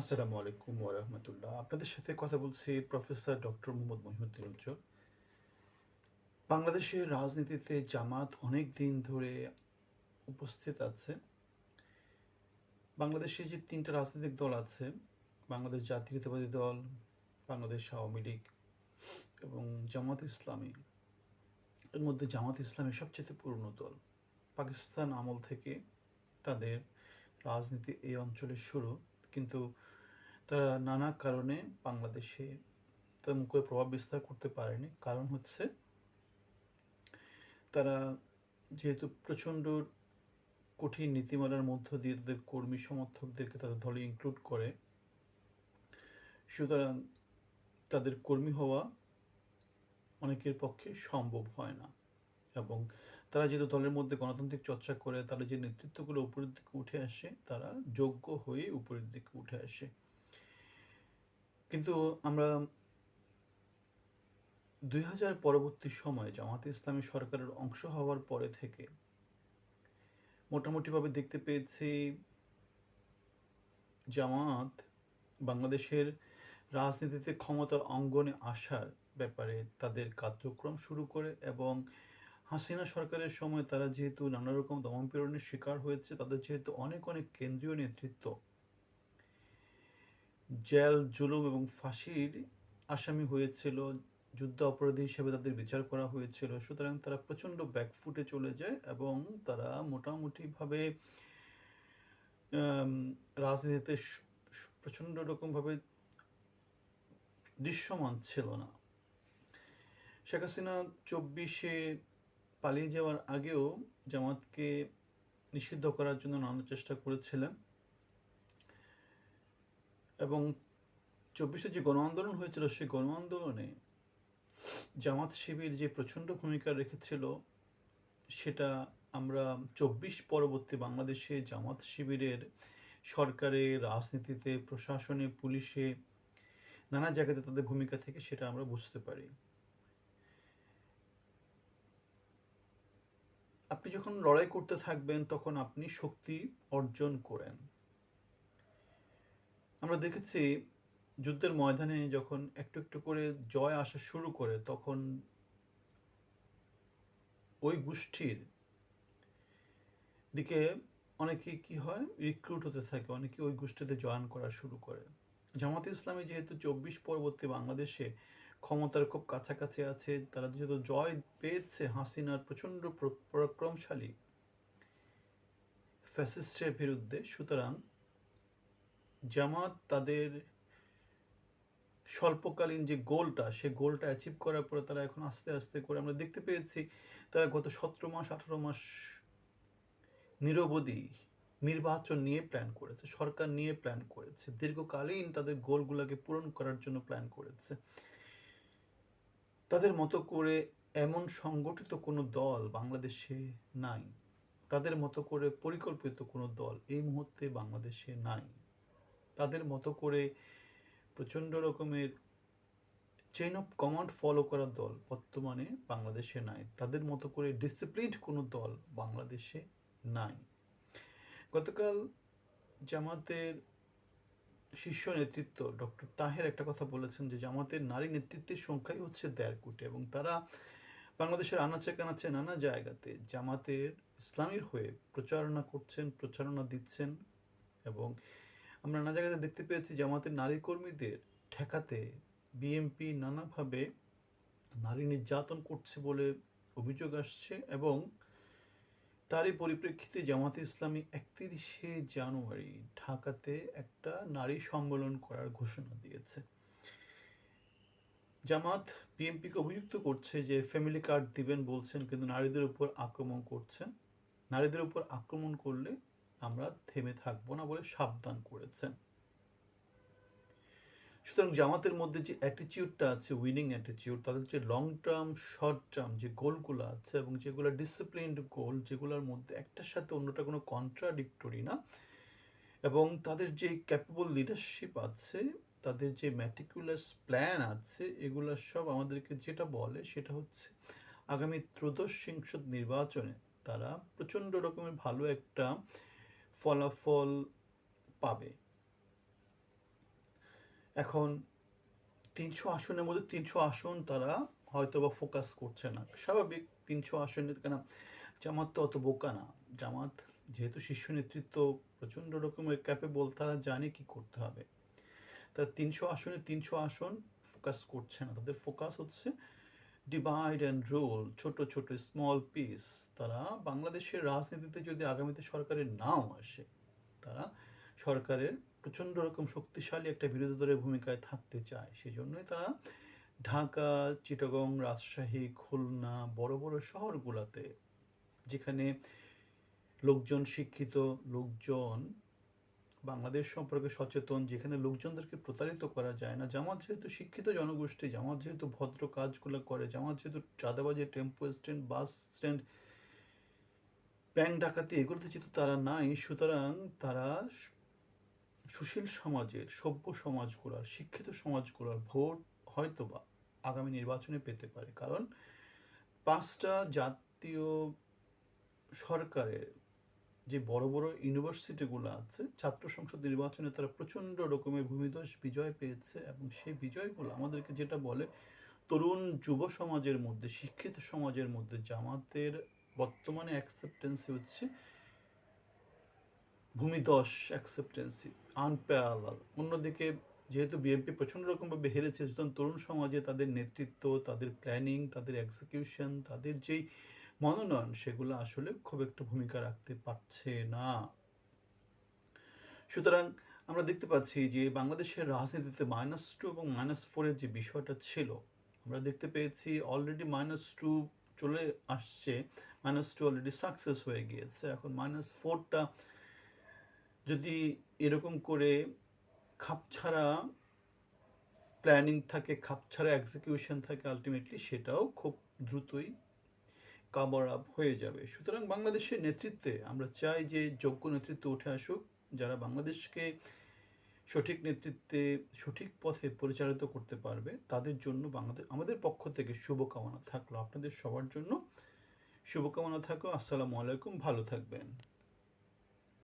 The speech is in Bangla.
আসসালামু আলাইকুম ওরহমতুল্লাহ আপনাদের সাথে কথা বলছি প্রফেসর ডক্টর মোহাম্মদ মহিউদ্দিন উজ্জ্বল। বাংলাদেশের রাজনীতিতে জামাত অনেক দিন ধরে উপস্থিত আছে। বাংলাদেশে যে তিনটা রাজনৈতিক দল আছে, বাংলাদেশ জাতীয়তাবাদী দল, বাংলাদেশ আওয়ামী লীগ এবং জামাত ইসলামী, এর মধ্যে জামাত ইসলামী সবচেয়ে পুরনো দল। পাকিস্তান আমল থেকে তাদের রাজনীতি এই অঞ্চলে শুরু। কিন্তু তারা নানা কারণে বাংলাদেশে তেমন করে প্রভাব বিস্তার করতে পারেনি। কারণ হচ্ছে তারা যেহেতু প্রচণ্ড কঠিন নীতিমালার মধ্য দিয়ে তাদের কর্মী সমর্থকদেরকে তাদের দলে ইনক্লুড করে, সুতরাং তাদের কর্মী হওয়া অনেকের পক্ষে সম্ভব হয় না এবং তারা যেহেতু দলের মধ্যে গণতান্ত্রিক চর্চা করে তারা যে নেতৃত্বগুলো উপরের দিকে উঠে আসে, তারা যোগ্য হয়ে উপরের দিকে উঠে আসে। কিন্তু আমরা দুই হাজার পরবর্তী সময়ে জামাতে ইসলামী সরকারের অংশ হওয়ার পরে থেকে মোটামুটিভাবে দেখতে পেয়েছি জামাত বাংলাদেশের রাজনীতিতে ক্ষমতার অঙ্গনে আসার ব্যাপারে তাদের কার্যক্রম শুরু করে এবং হাসিনা সরকারের সময় তারা যেহেতু নানা রকম দমনপীড়নের শিকার হয়েছে, তাদের যেহেতু অনেক অনেক কেন্দ্রীয় নেতৃত্ব। জেল, জুলুম এবং ফাঁসির আসামি হয়েছিল, যুদ্ধ অপরাধী হিসেবে তাদের বিচার করা হয়েছিল। সুতরাং তারা প্রচণ্ড ব্যাকফুটে চলে যায় এবং তারা মোটামুটিভাবে রাজনীতিতে প্রচণ্ড রকমভাবে দৃশ্যমান ছিল না। শেখ হাসিনা চব্বিশে পালিয়ে যাওয়ার আগেও জামাতকে নিষিদ্ধ করার জন্য নানা চেষ্টা করেছিলেন। এবং চব্বিশে যে গণ আন্দোলন হয়েছিল, সেই গণ আন্দোলনে জামাত শিবির যে প্রচণ্ড ভূমিকা রেখেছিল, সেটা আমরা চব্বিশ পরবর্তী বাংলাদেশে জামাত শিবিরের সরকারে, রাজনীতিতে, প্রশাসনে, পুলিশে নানা জায়গাতে তাদের ভূমিকা থেকে সেটা আমরা বুঝতে পারি। আপনি যখন লড়াই করতে থাকবেন, তখন আপনি শক্তি অর্জন করেন। আমরা দেখেছি যুদ্ধের ময়দানে যখন একটু একটু করে জয় আসা শুরু করে, তখন ওই গোষ্ঠীর দিকে অনেকে কি হয় রিক্রুট হতে থাকে, অনেকে ওই গোষ্ঠীতে জয়েন করা শুরু করে। জামাতে ইসলামী যেহেতু চব্বিশ পরবর্তী বাংলাদেশে ক্ষমতার খুব কাছাকাছি আছে, তারা যেহেতু জয় পেয়েছে হাসিনার প্রচণ্ড পরাক্রমশালী ফ্যাসিস্টের বিরুদ্ধে, সুতরাং জামাত তাদের স্বল্পকালীন যে গোলটা, সে গোলটা অ্যাচিভ করার পরে তারা এখন আস্তে আস্তে করে, আমরা দেখতে পেয়েছি তারা গত সতেরো মাস, আঠারো মাস নিরবধি নির্বাচন নিয়ে প্ল্যান করেছে, সরকার নিয়ে প্ল্যান করেছে, দীর্ঘকালীন তাদের গোলগুলোকে পূরণ করার জন্য প্ল্যান করেছে। তাদের মতো করে এমন সংগঠিত কোনো দল বাংলাদেশে নাই। তাদের মতো করে পরিকল্পিত কোনো দল এই মুহূর্তে বাংলাদেশে নাই। তাদের মতো করে প্রচণ্ড রকমের চেইন অফ কমান্ড ফলো করার দল বর্তমানে বাংলাদেশে নাই। তাদের মতো করে ডিসিপ্লিনড কোনো দল বাংলাদেশে নাই। গতকাল জামাতের শীর্ষ নেতৃত্ব ডক্টর তাহের একটা কথা বলেছেন যে জামাতের নারী নেতৃত্বের সংখ্যাই হচ্ছে দেড় কোটি এবং তারা বাংলাদেশের আনাচে কানাচে নানা জায়গাতে জামাতের ইসলামীর হয়ে প্রচারণা করছেন, প্রচারণা দিচ্ছেন এবং আমরা নানা জায়গাতে দেখতে পেয়েছি জামাতের নারী কর্মীদের ঠেকাতে বিএমপি নানাভাবে নারী নির্যাতন করছে বলে অভিযোগ আসছে এবং তারই পরিপ্রেক্ষিতে জামাতে ইসলামী একত্রিশে জানুয়ারি ঢাকাতে একটা নারী সম্মেলন করার ঘোষণা দিয়েছে। জামাত বিএনপিকে অভিযুক্ত করছে যে, ফ্যামিলি কার্ড দিবেন বলছেন, কিন্তু নারীদের উপর আক্রমণ করছেন। নারীদের উপর আক্রমণ করলে আমরা থেমে থাকব না বলে সাবধান করেছেন। সুতরাং জামাতের মধ্যে যে অ্যাটিচিউডটা আছে উইনিং অ্যাটিচিউড তাদের যে লং টার্ম শর্ট টার্ম যে গোলগুলো আছে এবং যেগুলো ডিসিপ্লিনড গোল যেগুলোর মধ্যে একটার সাথে অন্যটা কোনো কন্ট্রাডিক্টরি না এবং তাদের যে ক্যাপেবল লিডারশিপ আছে, তাদের যে ম্যাটিকুলাস প্ল্যান আছে, এগুলো সব আমাদেরকে যেটা বলে সেটা হচ্ছে আগামী ত্রয়োদশ সংসদ নির্বাচনে তারা প্রচণ্ড রকমের ভালো একটা ফলাফল পাবে। এখন তিনশো আসনের মধ্যে তিনশো আসন তারা হয়তো বা ফোকাস করছে না। স্বাভাবিক, তিনশো আসনের কেন? জামাত তো অত বোকা না। জামাত যেহেতু শীর্ষ নেতৃত্ব, প্রচণ্ড রকমের ক্যাপেবল তারা জানে কি করতে হবে। তা তিনশো আসনে তিনশো আসন ফোকাস করছে না। তাদের ফোকাস হচ্ছে ডিভাইড অ্যান্ড রোল ছোট ছোট স্মল পিস তারা বাংলাদেশের রাজনীতিতে যদি আগামীতে সরকারের নাও আসে, তারা সরকারের প্রচণ্ড রকম শক্তিশালী একটা বিরোধী দলের ভূমিকায় থাকতে চায়। সেই জন্যই তারা ঢাকা, চিটাগং, রাজশাহী, খুলনা বড় বড় শহরগুলোতে, যেখানে লোকজন শিক্ষিত, লোকজন বাংলাদেশ সম্পর্কে সচেতন, যেখানে লোকজনদেরকে প্রতারিত করা যায় না। জামাত যেহেতু শিক্ষিত জনগোষ্ঠী, জামাত যেহেতু ভদ্র কাজগুলো করে, জামাত যেহেতু চাঁদাবাজি, tempo stand, bus stand, bank ডাকাতি, এগুলোতে যেহেতু তারা নাই, সুতরাং তারা সুশীল সমাজের সভ্য সমাজগুলোর শিক্ষিত সমাজগুলোর ভোট হয়তোবা আগামী নির্বাচনে পেতে পারে। কারণ পাঁচটা জাতীয় সরকারের যে বড় বড় ইউনিভার্সিটিগুলো আছে, ছাত্র সংসদ নির্বাচনে তারা প্রচণ্ড রকমের ভূমিধস বিজয় পেয়েছে এবং সেই বিজয়গুলো আমাদেরকে যেটা বলে, তরুণ যুব সমাজের মধ্যে, শিক্ষিত সমাজের মধ্যে জামাতের বর্তমানে অ্যাকসেপ্টেন্সি হচ্ছে ভূমিদশ অ্যাকসেপ্টেন্সি আনপ্যারালাল অন্যদিকে, যেহেতু বিএনপি প্রচণ্ড রকমভাবে হেরেছে, সুতরাং তরুণ সমাজে তাদের নেতৃত্ব, তাদের প্ল্যানিং তাদের এক্সিকিউশন তাদের যেই মনোনয়ন, সেগুলো আসলে খুব একটা ভূমিকা রাখতে পারছে না। সুতরাং, আমরা দেখতে পাচ্ছি যে বাংলাদেশের রাজনীতিতে মাইনাস টু এবং মাইনাস ফোরের যে বিষয়টা ছিল, আমরা দেখতে পেয়েছি অলরেডি মাইনাস টু চলে আসছে মাইনাস টু অলরেডি সাকসেস হয়ে গিয়েছে। এখন মাইনাস ফোরটা যদি এরকম করে খাপছাড়া প্ল্যানিং থাকে, খাপছাড়া এক্সিকিউশন থাকে আলটিমেটলি সেটাও খুব দ্রুতই কাভার আপ হয়ে যাবে। সুতরাং বাংলাদেশের নেতৃত্বে আমরা চাই যে যোগ্য নেতৃত্ব উঠে আসুক, যারা বাংলাদেশকে সঠিক নেতৃত্বে, সঠিক পথে পরিচালিত করতে পারবে, তাদের জন্য বাংলাদেশ আমাদের পক্ষ থেকে শুভকামনা থাকল। আপনাদের সবার জন্য শুভকামনা থাকল। আসসালামু আলাইকুম। ভালো থাকবেন।